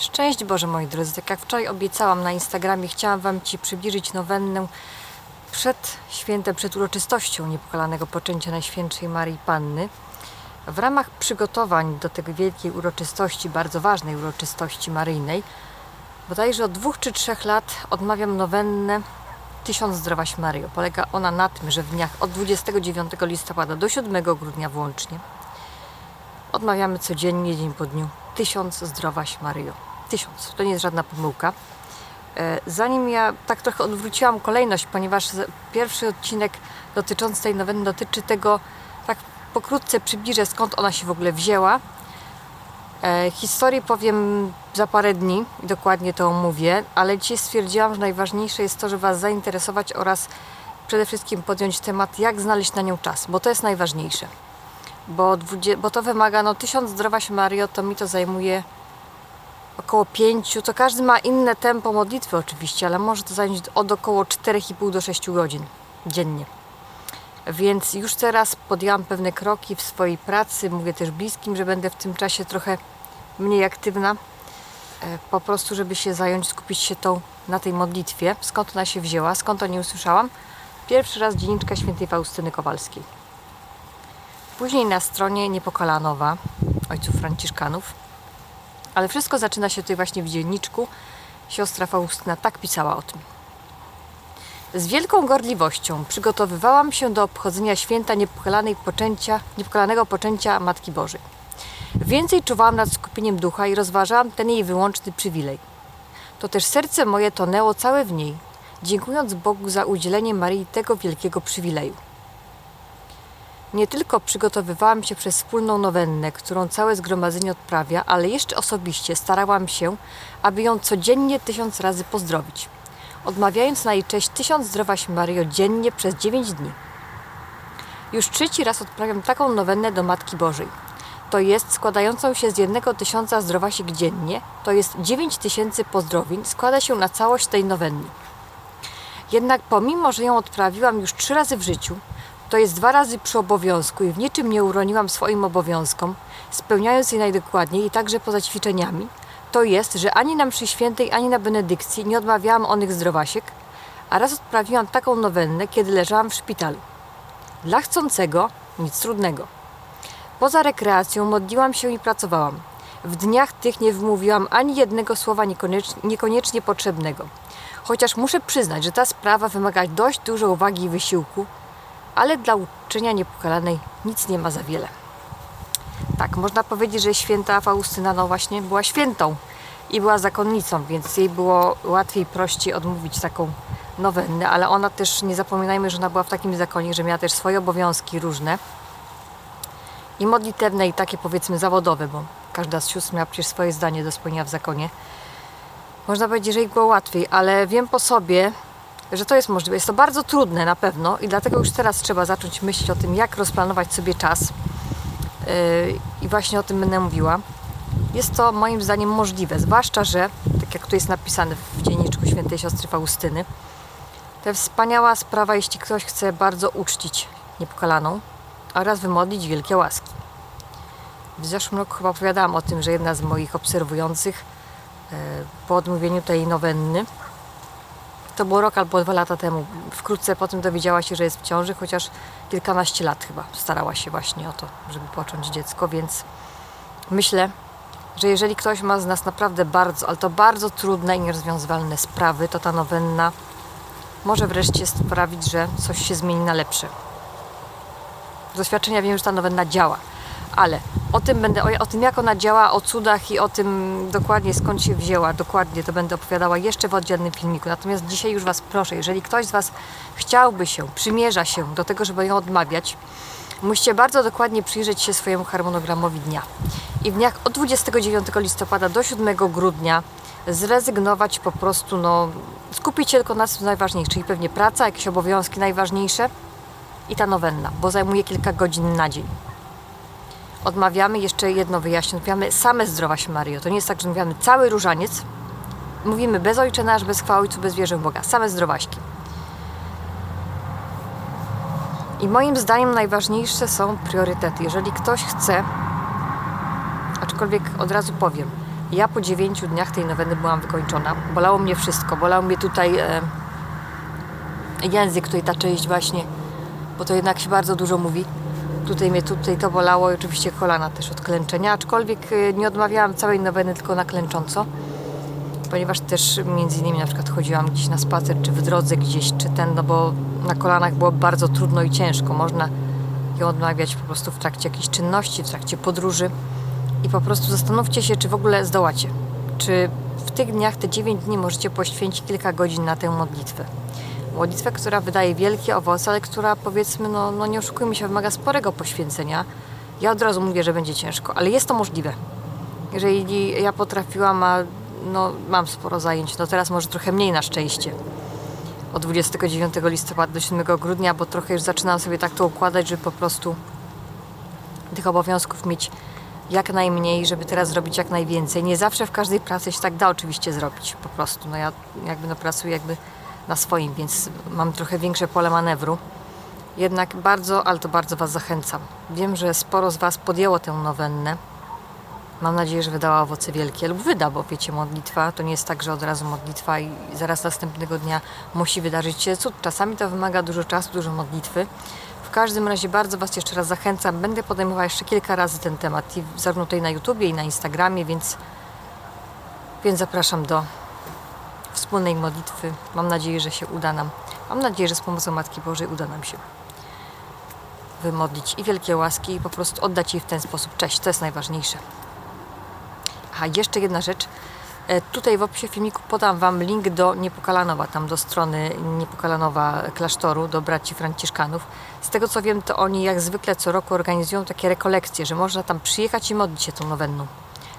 Szczęść Boże moi drodzy, tak jak wczoraj obiecałam na Instagramie, chciałam Wam Ci przybliżyć nowennę przed świętem, przed uroczystością niepokalanego poczęcia Najświętszej Marii Panny. W ramach przygotowań do tej wielkiej uroczystości, bardzo ważnej uroczystości maryjnej, bodajże od dwóch czy trzech lat odmawiam nowennę Tysiąc Zdrowaś Maryjo. Polega ona na tym, że w dniach od 29 listopada do 7 grudnia włącznie odmawiamy codziennie, dzień po dniu. Tysiąc zdrowaś Maryjo. Tysiąc. To nie jest żadna pomyłka. E, Zanim ja tak trochę odwróciłam kolejność, ponieważ pierwszy odcinek dotyczący tej noweny dotyczy tego, tak pokrótce przybliżę skąd ona się w ogóle wzięła. E, Historii powiem za parę dni, i dokładnie to omówię, ale dzisiaj stwierdziłam, że najważniejsze jest to, żeby Was zainteresować oraz przede wszystkim podjąć temat, jak znaleźć na nią czas, bo to jest najważniejsze bo, bo to wymaga, no tysiąc zdrowaś Mario, to mi to zajmuje około pięciu, to każdy ma inne tempo modlitwy oczywiście, ale może to zająć od około 4,5 do 6 godzin dziennie. Więc już teraz podjęłam pewne kroki w swojej pracy, mówię też bliskim, że będę w tym czasie trochę mniej aktywna, e, po prostu żeby się zająć, skupić się tą, na tej modlitwie. Skąd ona się wzięła, skąd o niej usłyszałam? Pierwszy raz dzienniczka świętej Faustyny Kowalskiej. Później na stronie Niepokalanowa ojców Franciszkanów. Ale wszystko zaczyna się tutaj właśnie w dzienniczku. Siostra Faustyna tak pisała o tym. Z wielką gorliwością przygotowywałam się do obchodzenia święta niepokalanej poczęcia, niepokalanego poczęcia Matki Bożej. Więcej czuwałam nad skupieniem ducha i rozważałam ten jej wyłączny przywilej. To też serce moje tonęło całe w niej, dziękując Bogu za udzielenie Maryi tego wielkiego przywileju. Nie tylko przygotowywałam się przez wspólną nowennę, którą całe zgromadzenie odprawia, ale jeszcze osobiście starałam się, aby ją codziennie tysiąc razy pozdrowić, odmawiając na jej cześć tysiąc zdrowaś Maryjo dziennie przez dziewięć dni. Już trzeci raz odprawiam taką nowennę do Matki Bożej. To jest składającą się z jednego tysiąca zdrowasik dziennie, to jest dziewięć tysięcy pozdrowień, składa się na całość tej nowenny. Jednak pomimo, że ją odprawiłam już trzy razy w życiu, to jest dwa razy przy obowiązku i w niczym nie uroniłam swoim obowiązkom, spełniając je najdokładniej i także poza ćwiczeniami, to jest, że ani na mszy świętej, ani na benedykcji nie odmawiałam onych zdrowasiek, a raz odprawiłam taką nowennę, kiedy leżałam w szpitalu. Dla chcącego nic trudnego. Poza rekreacją modliłam się i pracowałam. W dniach tych nie wymówiłam ani jednego słowa niekoniecznie, niekoniecznie potrzebnego. Chociaż muszę przyznać, że ta sprawa wymaga dość dużo uwagi i wysiłku, ale dla uczenia niepokalanej nic nie ma za wiele. Tak, można powiedzieć, że święta Faustyna no właśnie była świętą i była zakonnicą, więc jej było łatwiej, prościej odmówić taką nowennę, ale ona też, nie zapominajmy, że ona była w takim zakonie, że miała też swoje obowiązki różne i modlitewne i takie powiedzmy zawodowe, bo każda z sióstr miała przecież swoje zdanie do spełnienia w zakonie. Można powiedzieć, że jej było łatwiej, ale wiem po sobie, że to jest możliwe. Jest to bardzo trudne na pewno i dlatego już teraz trzeba zacząć myśleć o tym, jak rozplanować sobie czas. Yy, I właśnie o tym będę mówiła. Jest to moim zdaniem możliwe, zwłaszcza, że, tak jak tu jest napisane w dzienniczku świętej siostry Faustyny, to jest wspaniała sprawa, jeśli ktoś chce bardzo uczcić niepokalaną oraz wymodlić wielkie łaski. W zeszłym roku chyba opowiadałam o tym, że jedna z moich obserwujących yy, po odmówieniu tej nowenny to było rok albo dwa lata temu. Wkrótce potem dowiedziała się, że jest w ciąży, chociaż kilkanaście lat chyba starała się właśnie o to, żeby począć dziecko, więc myślę, że jeżeli ktoś ma z nas naprawdę bardzo, ale to bardzo trudne i nierozwiązywalne sprawy, to ta nowenna może wreszcie sprawić, że coś się zmieni na lepsze. Z doświadczenia wiem, że ta nowenna działa, ale o tym będę, o, tym jak ona działa, o cudach i o tym dokładnie skąd się wzięła, dokładnie to będę opowiadała jeszcze w oddzielnym filmiku. Natomiast dzisiaj już Was proszę, jeżeli ktoś z Was chciałby się, przymierza się do tego, żeby ją odmawiać, musicie bardzo dokładnie przyjrzeć się swojemu harmonogramowi dnia. I w dniach od 29 listopada do 7 grudnia zrezygnować po prostu, no, skupić się tylko na tym najważniejszym, czyli pewnie praca, jakieś obowiązki najważniejsze i ta nowenna, bo zajmuje kilka godzin na dzień odmawiamy, jeszcze jedno wyjaśnię, odmawiamy same zdrowaś Mario. To nie jest tak, że odmawiamy cały różaniec. Mówimy bez Ojcze Nasz, bez chwały Ojcu, bez wierzy w Boga. Same zdrowaśki. I moim zdaniem najważniejsze są priorytety. Jeżeli ktoś chce, aczkolwiek od razu powiem, Ja po 9 dniach tej noweny byłam wykończona. Bolało mnie wszystko. Bolał mnie tutaj e, język, tutaj ta część właśnie, bo to jednak się bardzo dużo mówi. Tutaj mnie tutaj to bolało i oczywiście kolana też od klęczenia, aczkolwiek e, nie odmawiałam całej noweny tylko na klęcząco, ponieważ też między innymi na przykład chodziłam gdzieś na spacer, czy w drodze gdzieś, czy ten, no bo na kolanach było bardzo trudno i ciężko. Można ją odmawiać po prostu w trakcie jakiejś czynności, w trakcie podróży i po prostu zastanówcie się, czy w ogóle zdołacie. Czy w tych dniach, te 9 dni możecie poświęcić kilka godzin na tę modlitwę. Modlitwę, która wydaje wielkie owoce, ale która powiedzmy, no, no nie oszukujmy się, wymaga sporego poświęcenia. Ja od razu mówię, że będzie ciężko, ale jest to możliwe. Jeżeli ja potrafiłam, a no, mam sporo zajęć, no teraz może trochę mniej na szczęście. Od 29 listopada do 7 grudnia, bo trochę już zaczynam sobie tak to układać, żeby po prostu tych obowiązków mieć jak najmniej, żeby teraz zrobić jak najwięcej. Nie zawsze w każdej pracy się tak da oczywiście zrobić po prostu. No ja jakby no pracuję jakby na swoim, więc mam trochę większe pole manewru. Jednak bardzo, ale to bardzo Was zachęcam. Wiem, że sporo z Was podjęło tę nowennę. Mam nadzieję, że wydała owoce wielkie lub wyda, bo wiecie, modlitwa to nie jest tak, że od razu modlitwa i zaraz następnego dnia musi wydarzyć się cud. Czasami to wymaga dużo czasu, dużo modlitwy. W każdym razie bardzo Was jeszcze raz zachęcam. Będę podejmowała jeszcze kilka razy ten temat, zarówno tutaj na YouTubie i na Instagramie, więc, więc zapraszam do wspólnej modlitwy. Mam nadzieję, że się uda nam. Mam nadzieję, że z pomocą Matki Bożej uda nam się wymodlić i wielkie łaski i po prostu oddać jej w ten sposób cześć. To jest najważniejsze. Aha, jeszcze jedna rzecz. E, Tutaj w opisie filmiku podam Wam link do Niepokalanowa, tam do strony Niepokalanowa klasztoru, do braci franciszkanów. Z tego co wiem, to oni jak zwykle co roku organizują takie rekolekcje, że można tam przyjechać i modlić się tą nowenną.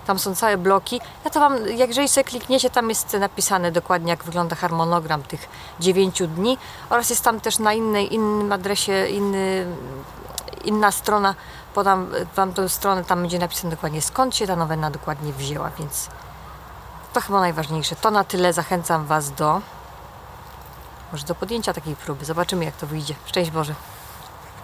Tam są całe bloki. Ja to Wam, jak jeżeli sobie klikniecie, tam jest napisane dokładnie, jak wygląda harmonogram tych dziewięciu dni oraz jest tam też na innej, innym adresie, inny, inna strona, podam Wam tę stronę, tam będzie napisane dokładnie skąd się ta nowena dokładnie wzięła, więc to chyba najważniejsze. To na tyle. Zachęcam Was do może do podjęcia takiej próby. Zobaczymy jak to wyjdzie. Szczęść Boże.